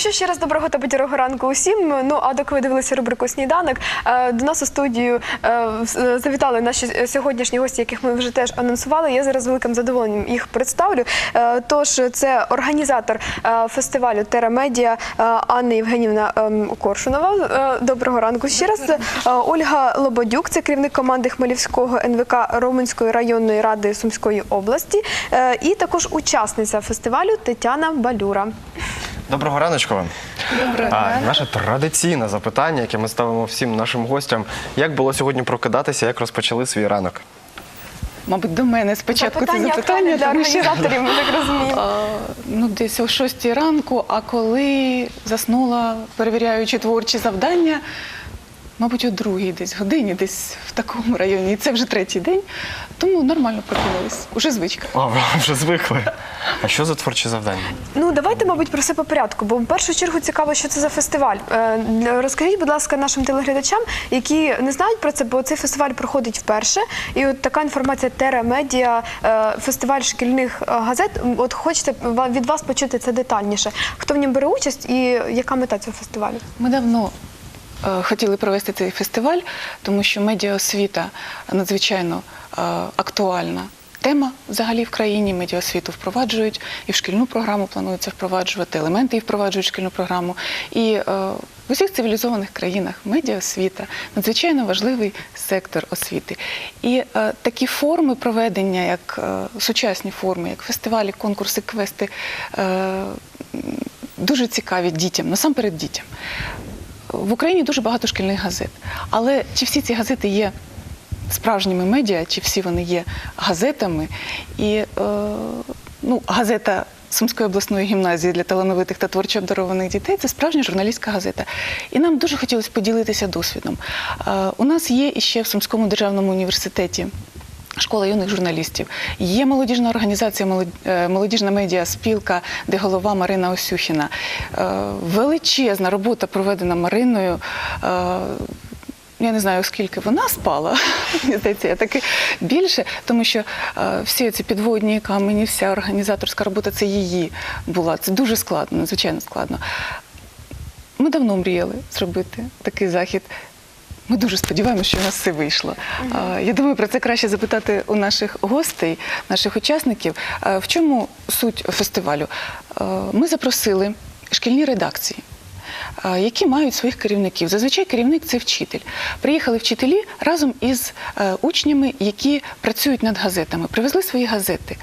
що ще раз доброго та бадьорого ранку усім. Ну а доки ви дивилися рубрику Сніданок, е, до нас у студію е, е, завітали наші сьогоднішні гості, яких ми вже теж анонсували. Я зараз з великим задоволенням їх представлю. Тож це організатор фестивалю Тера Медіа е, Анна Євгенівна ем, Коршунова. Доброго ранку ще раз. Ольга Лободюк, це керівник команди Хмельницького НВК Роменської районної ради Сумської області, і також учасниця фестивалю Тетяна Балюра. Доброго раночку вам. Доброго А, наше традиційне запитання, яке ми ставимо всім нашим гостям. Як було сьогодні прокидатися, як розпочали свій ранок? Мабуть, до мене спочатку це Запитання для організаторів, ми так розуміємо. а, ну, десь о 6 ранку, а коли заснула, перевіряючи творчі завдання, мабуть, о другій десь годині, десь в такому районі. І це вже третій день, тому нормально прокинулись. Уже звичка. Ви вже звикли. А що за творчі завдання? Ну давайте, мабуть, про все по порядку, бо в першу чергу цікаво, що це за фестиваль. Е, Розкажіть, будь ласка, нашим телеглядачам, які не знають про це, бо цей фестиваль проходить вперше. І от така інформація Тера Медіа, е, фестиваль шкільних е, газет. От хочеться ва- від вас почути це детальніше. Хто в ньому бере участь і яка мета цього фестивалю? Ми давно хотіли провести цей фестиваль, тому що медіаосвіта надзвичайно е, актуальна. Тема взагалі в країні медіаосвіту впроваджують і в шкільну програму планується впроваджувати, елементи її впроваджують в шкільну програму. І е, в усіх цивілізованих країнах медіаосвіта надзвичайно важливий сектор освіти. І е, такі форми проведення, як е, сучасні форми, як фестивалі, конкурси, квести, е, дуже цікаві дітям, насамперед дітям. В Україні дуже багато шкільних газет. Але чи всі ці газети є справжніми медіа, чи всі вони є газетами? І е, ну, газета Сумської обласної гімназії для талановитих та творчо обдарованих дітей це справжня журналістська газета. І нам дуже хотілося поділитися досвідом. Е, у нас є іще в Сумському державному університеті. Школа юних журналістів. Є молодіжна організація, е, молодіжна медіа спілка, де голова Марина Осюхіна. Е, Величезна робота проведена Мариною. Е, Я не знаю, скільки вона спала, здається, я таки більше, тому що всі ці підводні камені, вся організаторська робота це її була. Це дуже складно, надзвичайно складно. Ми давно мріяли зробити такий захід. Ми дуже сподіваємося, що у нас все вийшло. Я думаю, про це краще запитати у наших гостей, наших учасників. В чому суть фестивалю? Ми запросили шкільні редакції. Які мають своїх керівників. Зазвичай керівник це вчитель. Приїхали вчителі разом із е, учнями, які працюють над газетами, привезли свої газети.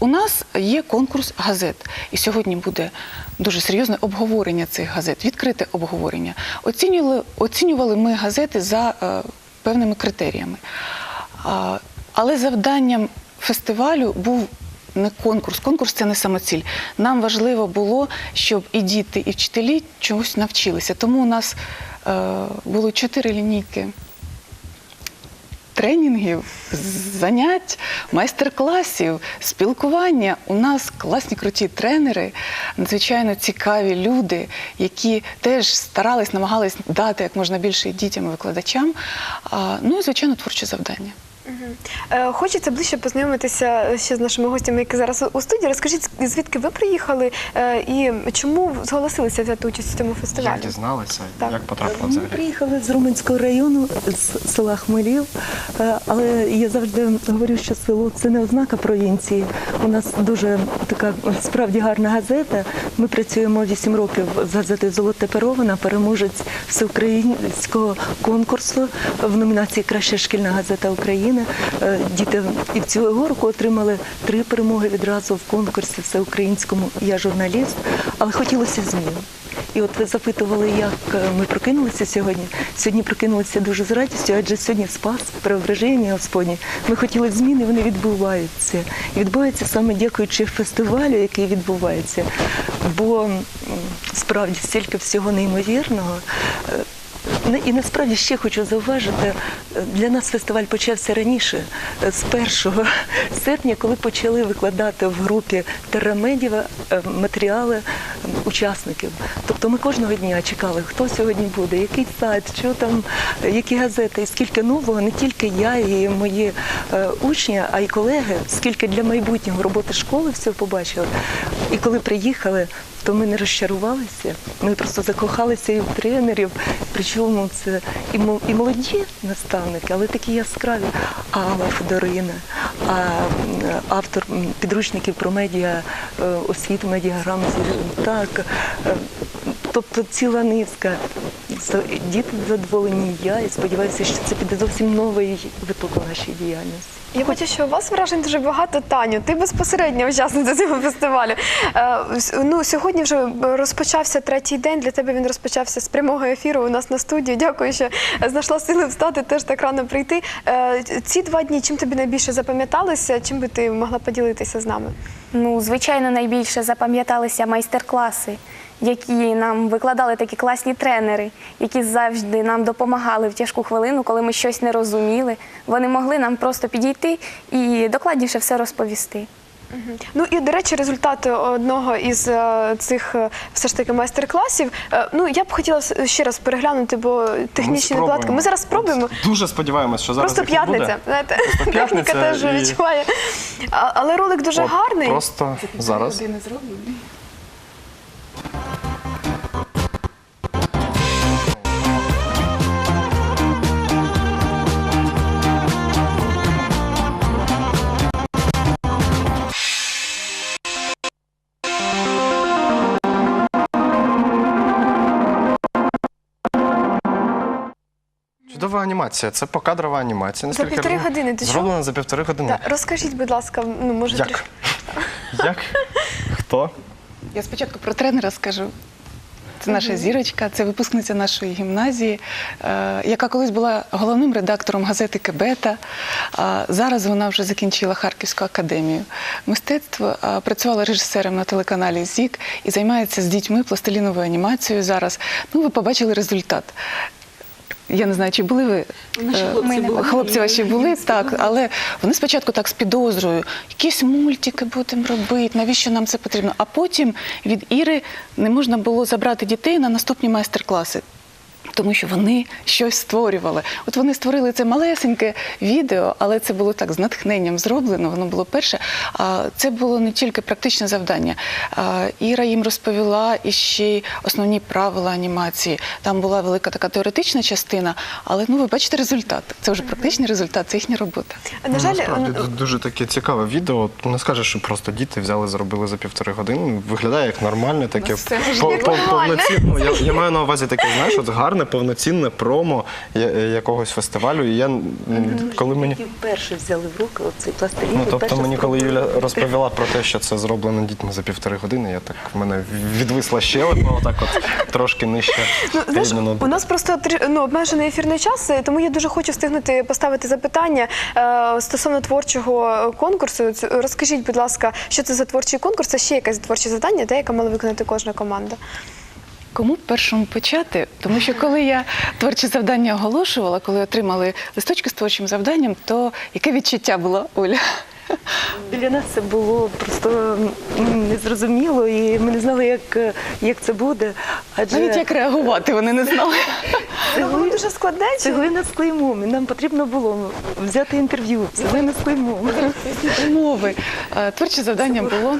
У нас є конкурс газет, і сьогодні буде дуже серйозне обговорення цих газет, відкрите обговорення. Оцінювали, оцінювали ми газети за е, певними критеріями. А, але завданням фестивалю був не конкурс. Конкурс це не самоціль. Нам важливо було, щоб і діти, і вчителі чогось навчилися. Тому у нас е, було чотири лінійки тренінгів, занять, майстер-класів, спілкування. У нас класні круті тренери, надзвичайно цікаві люди, які теж старались, намагались дати як можна більше дітям і викладачам. Ну і звичайно, творче завдання. Е, Хочеться ближче познайомитися ще з нашими гостями, які зараз у студії. Розкажіть, звідки ви приїхали е, і чому зголосилися взяти участь у цьому фестивалі? Як дізналися? Так. Як потрапили Ми приїхали з Румунського району, з села Хмелів, Е, але я завжди говорю, що село це не ознака провінції. У нас дуже така справді гарна газета. Ми працюємо 8 років з газетою Золоте перо, вона переможець всеукраїнського конкурсу в номінації Краща шкільна газета України. Е, Діти і цього року отримали три перемоги відразу в конкурсі всеукраїнському Я журналіст, але хотілося змін. І от ви запитували, як е, ми прокинулися сьогодні. Сьогодні прокинулися дуже з радістю, адже сьогодні спас, преображення Господнє. Ми хотіли зміни, вони відбуваються. І відбуваються саме дякуючи фестивалю, який відбувається. Бо справді стільки всього неймовірного. Ну, І насправді ще хочу зауважити, е, для нас фестиваль почався раніше, е, з 1 серпня, коли почали викладати в групі Террамедіва е, матеріали учасників. Тобто ми кожного дня чекали, хто сьогодні буде, який сайт, що там, які газети, і скільки нового, не тільки я і мої учні, а й колеги, скільки для майбутнього роботи школи всього побачили. І коли приїхали, то ми не розчарувалися. Ми просто закохалися і в тренерів. Причому це і мо- і молоді наставники, але такі яскраві. Алла Федорина, автор підручників про медіа е, освіту, медіаграмці. Так, е, тобто ціла низка. Діти задоволені, і я і сподіваюся, що це піде зовсім новий виток у нашій діяльності. Я бачу, що у вас вражень дуже багато, Таню. Ти безпосередньо учасниця цього фестивалю. Е, ну, сьогодні вже розпочався третій день. Для тебе він розпочався з прямого ефіру у нас на студії. Дякую, що знайшла сили встати, теж так рано прийти. Е, ці два дні чим тобі найбільше запам'яталися? Чим би ти могла поділитися з нами? Ну, звичайно, найбільше запам'яталися майстер-класи, які нам викладали такі класні тренери, які завжди нам допомагали в тяжку хвилину, коли ми щось не розуміли. Вони могли нам просто підійти і докладніше все розповісти. Ну і до речі, результати одного із е, цих е, все ж таки майстер-класів. е, ну я б хотіла ще раз переглянути, бо технічні накладки. Ми зараз спробуємо. Дуже сподіваємось, що зараз Просто їх буде. п'ятниця. Знаєте, Просто п'ятниця техніка теж і- відчуває. Але ролик дуже От, гарний. Просто зараз. Чудова анімація. Це покадрова анімація. За півтори розумію. години, ти що? Зроблена за півтори години. Так, розкажіть, будь ласка, ну може Як? Як? Хто? Я спочатку про тренера скажу. Це наша зірочка, це випускниця нашої гімназії, е, яка колись була головним редактором газети Кебета. Зараз вона вже закінчила Харківську академію мистецтва, а працювала режисером на телеканалі ЗІК і займається з дітьми пластиліновою анімацією зараз. Ну, ви побачили результат. Я не знаю, чи були ви Наші е, хлопці були. хлопці ваші були, так, але вони спочатку так з підозрою, якісь мультики будемо робити, навіщо нам це потрібно? А потім від Іри не можна було забрати дітей на наступні майстер-класи. Тому що вони щось створювали. От вони створили це малесеньке відео, але це було так з натхненням зроблено. Воно було перше. А це було не тільки практичне завдання. А, Іра їм розповіла і ще й основні правила анімації. Там була велика така теоретична частина, але ну ви бачите результат. Це вже практичний результат, це їхня робота. На жаль, Насправді н- дуже таке цікаве відео. Не скажеш, що просто діти взяли, зробили за півтори години. Виглядає як нормальне, таке Ну, все по- як нормальне. Я, я маю на увазі таке, знаєш, от гарне, повноцінне промо я- якогось фестивалю. І я м, коли мені. Вперше взяли в руки оцей пластилін. Ну, тобто мені, коли. Юля розповіла про те, що це зроблено дітьми за півтори години, я так в мене відвисла ще одна, отак от трошки нижче. Ну, знаєш, у нас просто трі- ну, обмежений ефірний час, е, тому я дуже хочу встигнути поставити запитання е, стосовно творчого конкурсу. Ц- Розкажіть, будь ласка, що це за творчий конкурс? Це ще якесь творче завдання, те, яке мала виконати кожна команда. Кому першому почати? Тому що коли я творчі завдання оголошувала, коли отримали листочки з творчим завданням, то яке відчуття було, Оля? Для нас це було просто незрозуміло, і ми не знали, як, як це буде. Адже Навіть як реагувати вони не знали. Ну, воно дуже складне. чи- цеглина з клеймом. І нам потрібно було взяти інтерв'ю. Цеглина з клеймом. Умови. Е, Творче завдання було.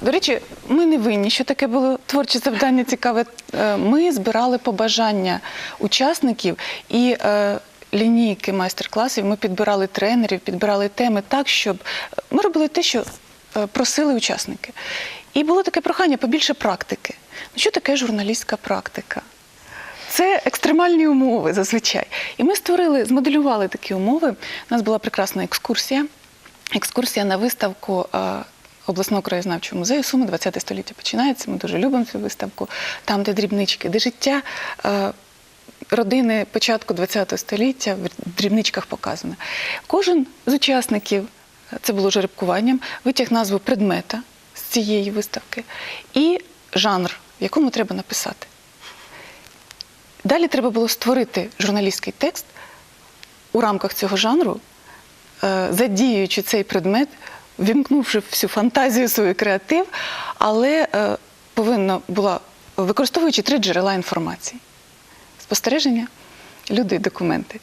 До речі, ми не винні, що таке було творче завдання цікаве. Е, Ми збирали побажання учасників і е, лінійки майстер-класів. Ми підбирали тренерів, підбирали теми так, щоб е, ми робили те, що просили учасники. І було таке прохання побільше практики. Ну, що таке журналістська практика? Це екстремальні умови зазвичай. І ми створили, змоделювали такі умови. У нас була прекрасна екскурсія. Екскурсія на виставку обласного краєзнавчого музею Суми 20 століття починається. Ми дуже любимо цю виставку. Там, де дрібнички, де життя е, родини початку 20 століття в дрібничках показано. Кожен з учасників, це було жеребкуванням, витяг назву предмета з цієї виставки і жанр, в якому треба написати. Далі треба було створити журналістський текст у рамках цього жанру, е, задіюючи цей предмет, вімкнувши всю фантазію, свій креатив, але е, повинна була, використовуючи три джерела інформації: спостереження, люди, документи.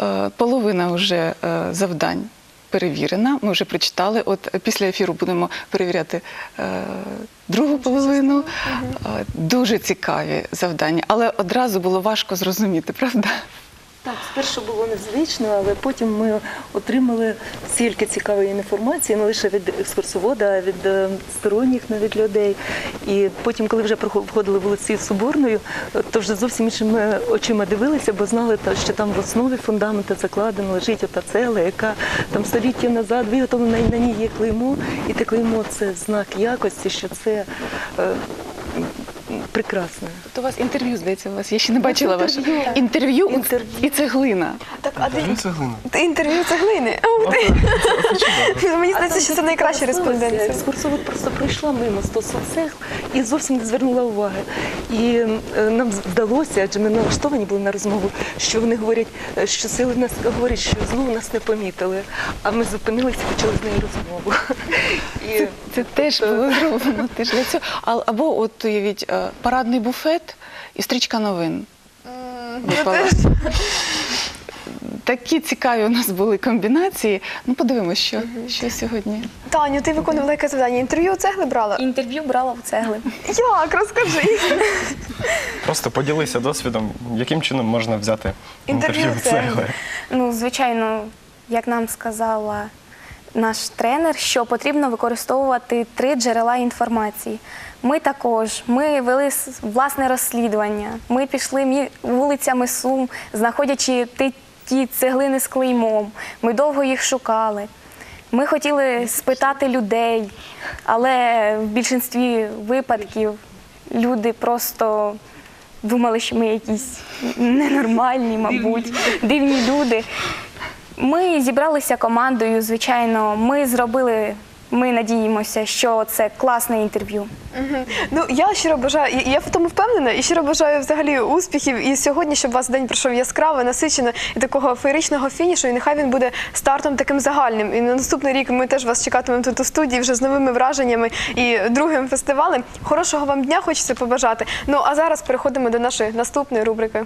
Е, Половина вже е, завдань перевірена. Ми вже прочитали. От після ефіру будемо перевіряти е, другу половину. Е, Дуже цікаві завдання, але одразу було важко зрозуміти, правда? Так, спершу було незвично, але потім ми отримали стільки цікавої інформації, не лише від екскурсовода, а від е, сторонніх навіть людей. І потім, коли вже проходили вулиці Соборною, то вже зовсім іншими очима дивилися, бо знали, що там в основі фундаменту закладено лежить ота цегла, яка там століття назад виготовлена, і на ній є клеймо. І те клеймо це знак якості, що це е, м, прекрасно. От у вас інтерв'ю, здається, у вас. Я ще не бачила ваше інтерв'ю. і цеглина. Так, а Інтерв'ю цеглини. інтерв'ю цеглини? Ух ти. Мені здається, що це найкраща респонденція. Екскурсовод просто пройшла мимо стосу цегл і зовсім не звернула уваги. І е, нам вдалося, адже ми налаштовані були на розмову, що вони говорять, е, що сили нас говорять, що знову нас не помітили. А ми зупинилися і почали з нею розмову. І Це теж було зроблено теж для цього. А- Або от уявіть е, парадний буфет і стрічка новин. Такі цікаві у нас були комбінації. Ну, подивимось, що, що сьогодні. Таню, ти виконувала яке завдання? Інтерв'ю у цегли брала? Інтерв'ю брала в цегли. Як? Розкажи. Просто поділися досвідом, яким чином можна взяти Інтерв'ю цегли. цегли. Ну, звичайно, як нам сказала наш тренер, що потрібно використовувати три джерела інформації. Ми також ми вели власне розслідування. Ми пішли вулицями Сум, знаходячи ті, ті цеглини з клеймом. Ми довго їх шукали. Ми хотіли спитати людей, але в більшинстві випадків люди просто думали, що ми якісь ненормальні, мабуть, дивні люди. Ми зібралися командою, звичайно, ми зробили. Ми надіємося, що це класне інтерв'ю. Ну я щиро бажаю, я в тому впевнена, і щиро бажаю взагалі успіхів. І сьогодні, щоб у вас день пройшов яскраво, насичено і такого феєричного фінішу. І нехай він буде стартом таким загальним. І на наступний рік ми теж вас чекатимемо тут у студії вже з новими враженнями і другим фестивалем. Хорошого вам дня хочеться побажати. Ну а зараз переходимо до нашої наступної рубрики.